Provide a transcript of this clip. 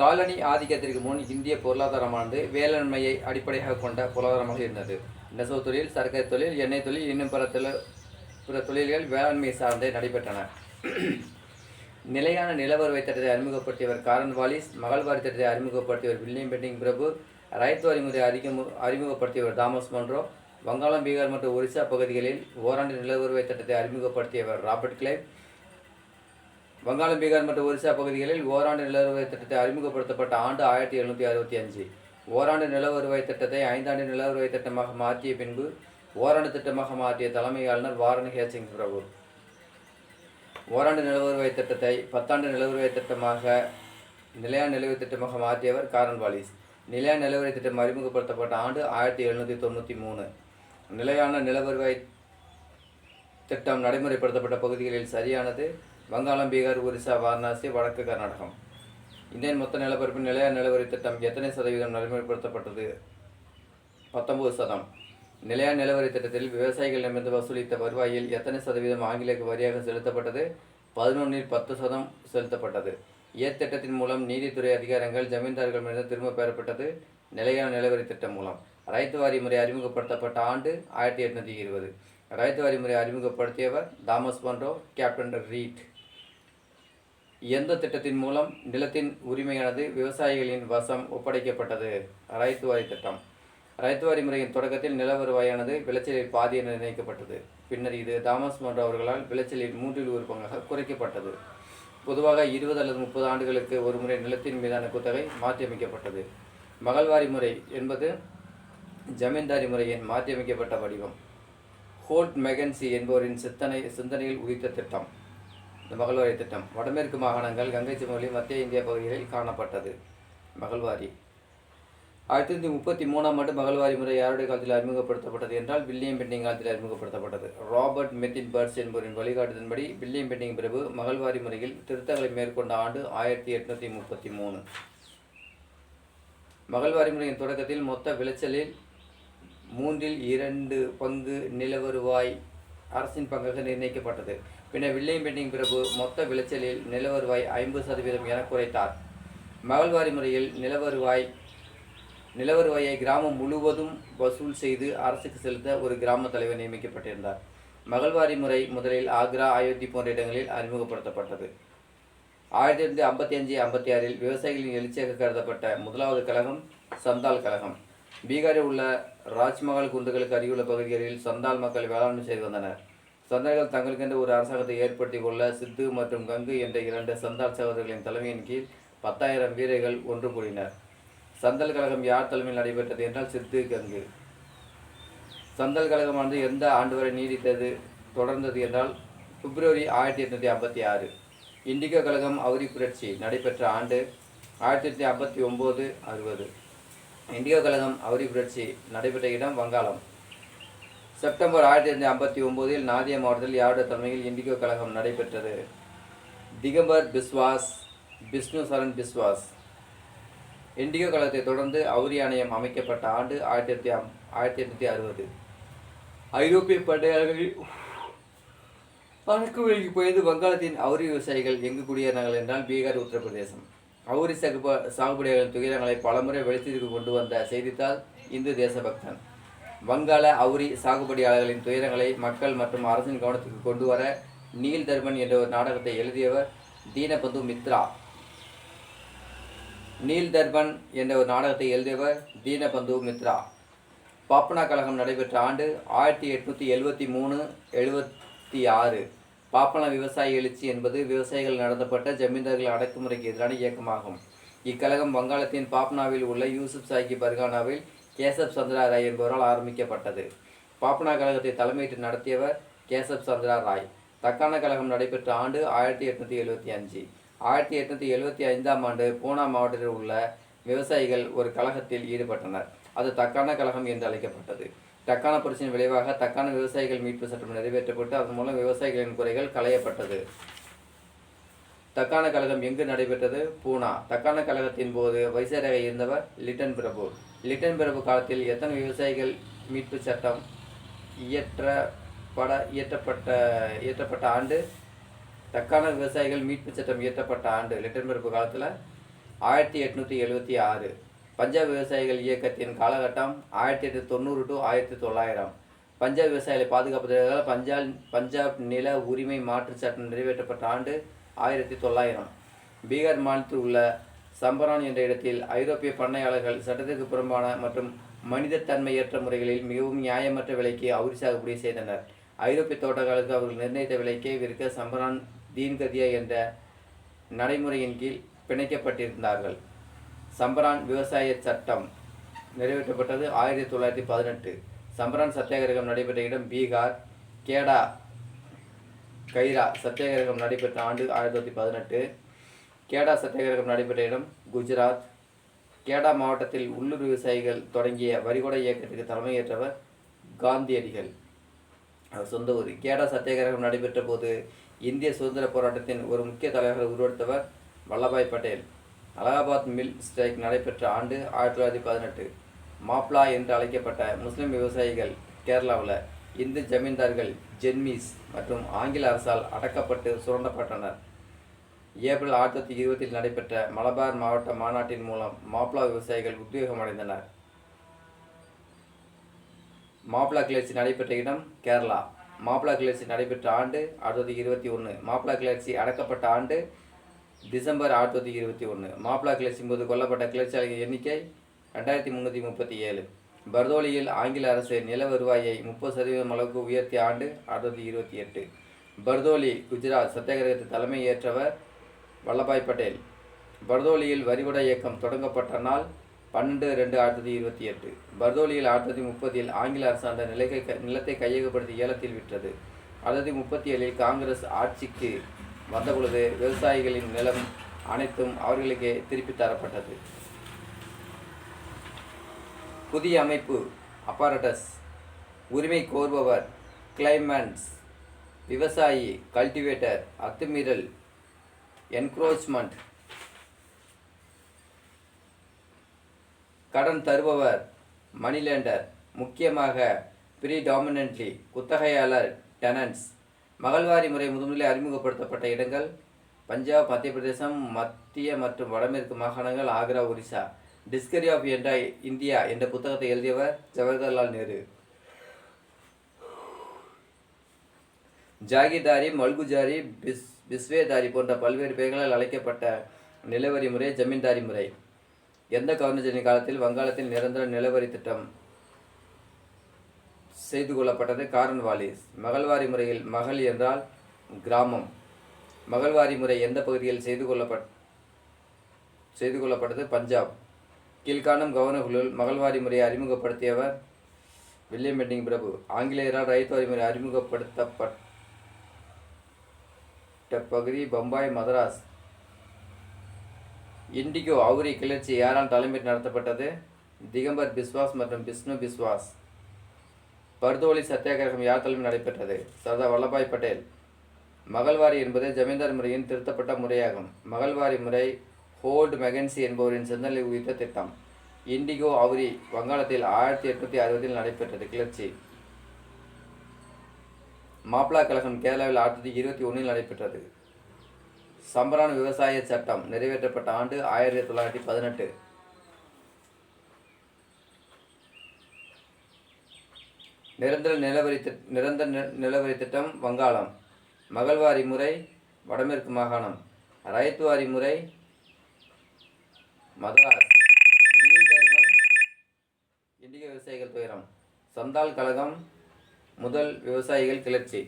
Colony ஆதிக்கத்திற்கு முன் இந்திய பொருளாதாரமானது வேளாண்மையை அடிப்படையாக கொண்ட பொருளாதாரமாக இருந்தது. நெசவு தொழில் சர்க்கரை தொழில் எண்ணெய் தொழில் இன்னும் பிற தொழில் பிற தொழில்கள் வேளாண்மை சார்ந்தே நடைபெற்றன. நிலையான நிலவரவை திட்டத்தை அறிமுகப்படுத்தியவர் காரன் வாலிஸ் மகள்வாரி திட்டத்தை அறிமுகப்படுத்தியவர் வில்லியம் பெண்டிங் பிரபு ரைத்து அறிமுறை அறிமுக அறிமுகப்படுத்தியவர் தாமஸ் மன்றோ வங்காளம் பீகார் மற்றும் ஒரிசா பகுதிகளில் ஓராண்டு நிலவரவை திட்டத்தை அறிமுகப்படுத்தியவர் ராபர்ட் கிளைவ் வங்காளம் பீகார் மற்றும் ஒரிசா பகுதிகளில் ஓராண்டு நில வருவாய் திட்டத்தை அறிமுகப்படுத்தப்பட்ட ஆண்டு ஆயிரத்தி எழுநூற்றி அறுபத்தி அஞ்சு. ஓராண்டு நில வருவாய் திட்டத்தை ஐந்தாண்டு நில வருவாய் திட்டமாக மாற்றிய பின்பு ஓராண்டு திட்டமாக மாற்றிய தலைமை ஆளுநர் வாரன் ஹேசிங் பிரபு. ஓராண்டு நில வருவாய் திட்டத்தை பத்தாண்டு நில வருவாய் திட்டமாக நிலையான நிலவரி திட்டமாக மாற்றியவர் காரன் வாலிஸ். நிலையான நிலவரி திட்டம் அறிமுகப்படுத்தப்பட்ட ஆண்டு ஆயிரத்தி எழுநூற்றி தொண்ணூற்றி மூணு. நிலையான நில வருவாய் திட்டம் நடைமுறைப்படுத்தப்பட்ட பகுதிகளில் சரியானது. வங்காளம் பீகார் ஒரிசா வாரணாசி வடக்கு கர்நாடகம். இந்தியன் மொத்த நிலப்பரப்பின் நிலையான நிலவரி திட்டம் எத்தனை சதவீதம் நடைமுறைப்படுத்தப்பட்டது? பத்தொம்பது சதம். நிலையான நிலவரி திட்டத்தில் விவசாயிகளிடமிருந்து வசூலித்த வருவாயில் எத்தனை சதவீதம் ஆங்கிலேக்கு வரியாக செலுத்தப்பட்டது? பதினொன்றில் பத்து சதம் செலுத்தப்பட்டது. இத்திட்டத்தின் மூலம் நீதித்துறை அதிகாரங்கள் ஜமீன்தார்களிடமிருந்து திரும்ப பெறப்பட்டது. நிலையான நிலவரி திட்டம் மூலம். ரைத்து வாரி முறை அறிமுகப்படுத்தப்பட்ட ஆண்டு ஆயிரத்தி எட்நூற்றி இருபது. ரைத்து வரிமுறை அறிமுகப்படுத்தியவர் தாமஸ் பண்டோ கேப்டன் ரீட். எந்த திட்டத்தின் மூலம் நிலத்தின் உரிமையானது விவசாயிகளின் வசம் ஒப்படைக்கப்பட்டது. ரைத்து வாரி திட்டம். ரைத்து வாரி முறையின் தொடக்கத்தில் நில வருவாயானது விளைச்சலில் பாதி என நிர்ணயிக்கப்பட்டது. பின்னர் இது தாமஸ் மன்றோ அவர்களால் விளைச்சலில் மூன்றில் ஒரு பங்காக குறைக்கப்பட்டது. பொதுவாக இருபது அல்லது முப்பது ஆண்டுகளுக்கு ஒரு முறை நிலத்தின் மீதான குத்தகை மாற்றியமைக்கப்பட்டது. மகள்வாரி முறை என்பது ஜமீன்தாரி முறையின் மாற்றியமைக்கப்பட்ட வடிவம். ஹோல்ட் மெகன்சி என்பவரின் சித்தனை சிந்தனையில் உதித்த திட்டம். இந்த மகள்வாரி திட்டம். வடமேற்கு மாகாணங்கள் கங்கை சமவெளி மத்திய இந்திய பகுதிகளில் காணப்பட்டது. மகள்வாரி. ஆயிரத்தி தொள்ளாயிரத்தி முப்பத்தி மூணாம் ஆண்டு மகள்வாரி முறை யாருடைய காலத்தில் அறிமுகப்படுத்தப்பட்டது என்றால் வில்லியம் பெண்டிங் காலத்தில் அறிமுகப்படுத்தப்பட்டது. ராபர்ட் மெத்தின் பர்ட்ஸ் என்பவரின் வழிகாட்டுதன்படி வில்லியம் பெண்டிங் பிரபு மகள்வாரி முறையில் திருத்தங்களை மேற்கொண்ட ஆண்டு ஆயிரத்தி எட்நூற்றி முப்பத்தி மூணு. மகள்வாரி முறையின் தொடக்கத்தில் மொத்த விளைச்சலில் மூன்றில் இரண்டு பங்கு நிலவருவாய் அரசின் பங்காக நிர்ணயிக்கப்பட்டது. பின்னர் வில்லியம்பெண்டிங் பிரபு மொத்த விளைச்சலில் நிலவருவாய் ஐம்பது சதவீதம் என குறைத்தார். மகள்வாரி முறையில் நிலவருவாய் நிலவருவாயை கிராமம் முழுவதும் வசூல் செய்து அரசுக்கு செலுத்த ஒரு கிராம தலைவர் நியமிக்கப்பட்டிருந்தார். மகள்வாரி முறை முதலில் ஆக்ரா அயோத்தி போன்ற இடங்களில் அறிமுகப்படுத்தப்பட்டது. ஆயிரத்தி தொள்ளாயிரத்தி ஐம்பத்தி அஞ்சு ஐம்பத்தி ஆறில் விவசாயிகளின் எழுச்சியாக கருதப்பட்ட முதலாவது கழகம் சந்தால் கழகம். பீகாரில் உள்ள ராஜ்மஹால் குன்றுகளுக்கு அருகிலுள்ள பகுதிகளில் சந்தால் மக்கள் வேளாண்மை செய்து வந்தனர். சந்தால்கள் தங்களுக்கென்று ஒரு அரசாங்கத்தை ஏற்படுத்திக் கொள்ள சித்து மற்றும் கங்கு என்ற இரண்டு சந்தால் சகோதரர்களின் தலைமையின் கீழ் பத்தாயிரம் வீரர்கள் ஒன்று கூடினர். சந்தல் கழகம் யார் தலைமையில் நடைபெற்றது என்றால் சித்து கங்கு. சந்தல் கழகமானது எந்த ஆண்டு வரை நீடித்தது தொடர்ந்தது என்றால் பிப்ரவரி ஆயிரத்தி எட்நூற்றி ஐம்பத்தி ஆறு. இண்டிகோ கழகம் அவுரி புரட்சி நடைபெற்ற ஆண்டு ஆயிரத்தி எட்நூற்றி ஐம்பத்தி ஒம்பது அறுபது. இண்டிகோ கழகம் அவரி புரட்சி நடைபெற்ற இடம் வங்காளம். செப்டம்பர் ஆயிரத்தி எண்ணூற்றி ஐம்பத்தி ஒம்போதில் நாதியா மாவட்டத்தில் யாருடைய தலைமையில் இண்டிகோ கழகம் நடைபெற்றது? திகம்பர் பிஸ்வாஸ் விஷ்ணு சரண் பிஸ்வாஸ். இண்டிகோ கழகத்தை தொடர்ந்து அவுரி ஆணையம் அமைக்கப்பட்ட ஆண்டு ஆயிரத்தி எட்நூற்றி ஆயிரத்தி எட்நூற்றி அறுபது. ஐரோப்பிய படையாளர்களில் வடக்கு போயது வங்காளத்தின் அவுரி விவசாயிகள் எங்கு குடியேறினார்கள் என்றால் பீகார் உத்தரப்பிரதேசம். அவுரி சகுப சாகுபடியாளர்களின் துயரங்களை பலமுறை வெளிச்சத்திற்கு கொண்டு வந்த செய்தித்தாள் இந்து தேசபக்தன். வங்காள அவுரி சாகுபடியாளர்களின் துயரங்களை மக்கள் மற்றும் அரசின் கவனத்துக்கு கொண்டு வர நீல் தர்மன் என்ற ஒரு நாடகத்தை எழுதியவர் தீனபந்து மித்ரா. நீல் தர்பன் என்ற ஒரு நாடகத்தை எழுதியவர் தீனபந்து மித்ரா. பாப்னா கழகம் நடைபெற்ற ஆண்டு ஆயிரத்தி எட்நூற்றி எழுபத்தி மூணு எழுபத்தி ஆறு. பாப்பன விவசாய எழுச்சி என்பது விவசாயிகள் நடத்தப்பட்ட ஜமீன்தார்கள் அடக்குமுறைக்கு எதிரான இயக்கமாகும். இக்கழகம் வங்காளத்தின் பாப்னாவில் உள்ள யூசுப் சாஹி பர்கானாவில் கேசப் சந்திரா ராய் என்பவரால் ஆரம்பிக்கப்பட்டது. பாப்னா கழகத்தை தலைமையிட்டு நடத்தியவர் கேசப் சந்திரா ராய். தக்கான கழகம் நடைபெற்ற ஆண்டு ஆயிரத்தி எட்நூற்றி எழுபத்தி அஞ்சு. ஆயிரத்தி எட்நூற்றி எழுபத்தி ஐந்தாம் ஆண்டு பூனா மாவட்டத்தில் உள்ள விவசாயிகள் ஒரு கழகத்தில் ஈடுபட்டனர். அது தக்கான கழகம் என்று அழைக்கப்பட்டது. தக்கான புரட்சியின் விளைவாக தக்கான விவசாயிகள் மீட்பு சட்டம் நிறைவேற்றப்பட்டு அதன் மூலம் விவசாயிகளின் குறைகள் களையப்பட்டது. தக்கான கழகம் எங்கு நடைபெற்றது? பூனா. தக்கான கழகத்தின் போது வைசராக இருந்தவர் லிட்டன் பிரபு. லிட்டன் பிரபு காலத்தில் எத்தனை விவசாயிகள் மீட்பு சட்டம் இயற்றப்பட இயற்றப்பட்ட இயற்றப்பட்ட ஆண்டு? தக்கான விவசாயிகள் மீட்பு சட்டம் இயற்றப்பட்ட ஆண்டு லிட்டன் பிரபு காலத்தில்? ஆயிரத்தி எட்நூற்றி எழுபத்தி ஆறு. பஞ்சாப் விவசாயிகள் இயக்கத்தின் காலகட்டம் ஆயிரத்தி எட்டு தொண்ணூறு டு ஆயிரத்தி தொள்ளாயிரம். பஞ்சாப் விவசாயிகளை பாதுகாப்பதற்காக பஞ்சாப் பஞ்சாப் நில உரிமை மாற்றுச் சட்டம் நிறைவேற்றப்பட்ட ஆண்டு ஆயிரத்தி தொள்ளாயிரம். பீகார் மாநிலத்தில் உள்ள சம்பரான் என்ற இடத்தில் ஐரோப்பிய பண்ணையாளர்கள் சட்டத்திற்கு புறம்பான மற்றும் மனிதத்தன்மையற்ற முறைகளில் மிகவும் நியாயமற்ற விலைக்கு அவுரி சாகுபடி செய்தனர். ஐரோப்பிய தோட்டக்காரர்களுக்கு அவர்கள் நிர்ணயித்த விலைக்கே விற்க சம்பரான் தீன்கதியா என்ற நடைமுறையின் கீழ் பிணைக்கப்பட்டிருந்தார்கள். சம்பரான் விவசாய சட்டம் நிறைவேற்றப்பட்டது ஆயிரத்தி தொள்ளாயிரத்தி பதினெட்டு. சம்பரான் சத்தியாகிரகம் நடைபெற்ற இடம் பீகார். கேடா கைரா சத்தியாகிரகம் நடைபெற்ற ஆண்டு ஆயிரத்தி தொள்ளாயிரத்தி பதினெட்டு. கேடா சத்தியாகிரகம் நடைபெற்ற இடம் குஜராத். கேடா மாவட்டத்தில் உள்ளூர் விவசாயிகள் தொடங்கிய வரிகொடை இயக்கத்திற்கு தலைமையேற்றவர் காந்தியடிகள். அவர் சொந்த ஊர். கேடா சத்தியாகிரகம் நடைபெற்ற போது இந்திய சுதந்திர போராட்டத்தின் ஒரு முக்கிய தலைவர்கள் உருவெடுத்தவர் வல்லபாய் பட்டேல். அலகாபாத் மில் ஸ்ட்ரைக் நடைபெற்ற ஆண்டு ஆயிரத்தி தொள்ளாயிரத்தி பதினெட்டு. மாப்ளா என்று அழைக்கப்பட்ட முஸ்லிம் விவசாயிகள் கேரளாவில் இந்து ஜமீன்தார்கள் ஜென்மீஸ் மற்றும் ஆங்கில அரசால் அடக்கப்பட்டு சுரண்டப்பட்டனர். ஏப்ரல் ஆயிரத்தி தொள்ளாயிரத்தி இருபத்தில் நடைபெற்ற மலபார் மாவட்ட மாநாட்டின் மூலம் மாப்ளா விவசாயிகள் உத்வேகமடைந்தனர் மாப்ளா கிளர்ச்சி நடைபெற்ற இடம் கேரளா. மாப்ளா கிளர்ச்சி நடைபெற்ற ஆண்டு ஆயிரத்தி தொள்ளாயிரத்தி இருபத்தி ஒன்று மாப்ளா கிளர்ச்சி அடக்கப்பட்ட ஆண்டு டிசம்பர் ஆயிரத்தி இருபத்தி ஒன்று மாப்ளா கிளர்ச்சியின் போது கொல்லப்பட்ட கிளர்ச்சியாளர்கள் எண்ணிக்கை ரெண்டாயிரத்தி முந்நூற்றி முப்பத்தி ஏழு. பர்தோலியில் ஆங்கில அரசு நில வருவாயை முப்பது சதவீதம் அளவுக்கு உயர்த்திய ஆண்டு ஆயிரத்தி இருபத்தி எட்டு. பர்தோலி குஜராத் சத்தியாகிரகத்தை தலைமை ஏற்றவர் வல்லபாய் பட்டேல். பர்தோலியில் வரிவடை இயக்கம் தொடங்கப்பட்ட நாள் பன்னெண்டு ரெண்டு ஆயிரத்தி இருபத்தி எட்டு. பர்தோலியில் ஆயிரத்தி முப்பதில் ஆங்கில அரசு அந்த நிலையை நிலத்தை கையகப்படுத்தி ஏலத்தில் விற்றது. ஆயிரத்தி முப்பத்தி ஏழில் காங்கிரஸ் ஆட்சிக்கு வந்தபொழுது விவசாயிகளின் நிலம் அனைத்தும் அவர்களுக்கே திருப்பி தரப்பட்டது. புதிய அமைப்பு அப்பாரட்டஸ் உரிமை கோருபவர் கிளைமன்ஸ் விவசாயி கல்டிவேட்டர் அத்துமீறல் என்க்ரோச்மெண்ட் கடன் தருபவர் மணிலேண்டர் முக்கியமாக ப்ரீடாமினன்ட்லி குத்தகையாளர் டெனன்ட்ஸ் மகள்வாரி முறை முதன்முதலில் அறிமுகப்படுத்தப்பட்ட இடங்கள் பஞ்சாப் மத்திய பிரதேசம் மத்திய மற்றும் வடமேற்கு மாகாணங்கள் ஆக்ரா ஒரிசா. டிஸ்கரி ஆஃப் என்ற இந்தியா என்ற புத்தகத்தை எழுதியவர் ஜவஹர்லால் நேரு. ஜாகிர்தாரி மல்குஜாரி பிஸ் பிஸ்வேதாரி போன்ற பல்வேறு பெயர்களால் அழைக்கப்பட்ட நிலவரி முறை ஜமீன்தாரி முறை. எந்த கவர்னரின் காலத்தில் வங்காளத்தில் நிரந்தர நிலவரி திட்டம் செய்து கொள்ளப்பட்டது காரன்வாலிஸ் மகள்வாரி முறையில் மகள் என்றால் கிராமம். மகள்வாரி முறை எந்த பகுதியில் செய்து கொள்ளப்பட் செய்து கொள்ளப்பட்டது? பஞ்சாப். கீழ்காணும் கவர்னர்களுள் மகள்வாரி முறையை அறிமுகப்படுத்தியவர் வில்லியம் பெண்டிங் பிரபு. ஆங்கிலேயரால் ரைத்துவாரி முறை அறிமுகப்படுத்தப்பட்ட பகுதி பம்பாய் மதராஸ். இண்டிகோ அவுரி கிளர்ச்சி யாரால் தலைமையில் நடத்தப்பட்டது? திகம்பர் பிஸ்வாஸ் மற்றும் விஷ்ணு பிஸ்வாஸ். பர்தோலி சத்தியாகிரகம் யார் தலைமையில் நடைபெற்றது? சர்தார் வல்லபாய் பட்டேல். மகள்வாரி என்பது ஜமீன்தார் முறையின் திருத்தப்பட்ட முறையாகும். மகள்வாரி முறை ஹோல்ட் மெகன்சி என்பவரின் சிந்தனை உயிர்த்த திட்டம். இண்டிகோ அவுரி வங்காளத்தில் ஆயிரத்தி எட்நூற்றி அறுபதில் நடைபெற்றது கிளர்ச்சி. மாப்ளா கழகம் கேரளாவில் ஆயிரத்தி இருபத்தி ஒன்றில் நடைபெற்றது. சம்பரான் விவசாய சட்டம் நிறைவேற்றப்பட்ட ஆண்டு ஆயிரத்தி தொள்ளாயிரத்தி பதினெட்டு. நிரந்தர நிலவரி திட் நிரந்தர நிலவரி திட்டம் வங்காளம். மகள்வாரி முறை வடமேற்கு மாகாணம். ரைத்துவாரி முறை மதராஸ். நீல் தர்மம் இந்திய விவசாயிகள் துயரம். சந்தால் கழகம் முதல் விவசாயிகள் கிளர்ச்சி.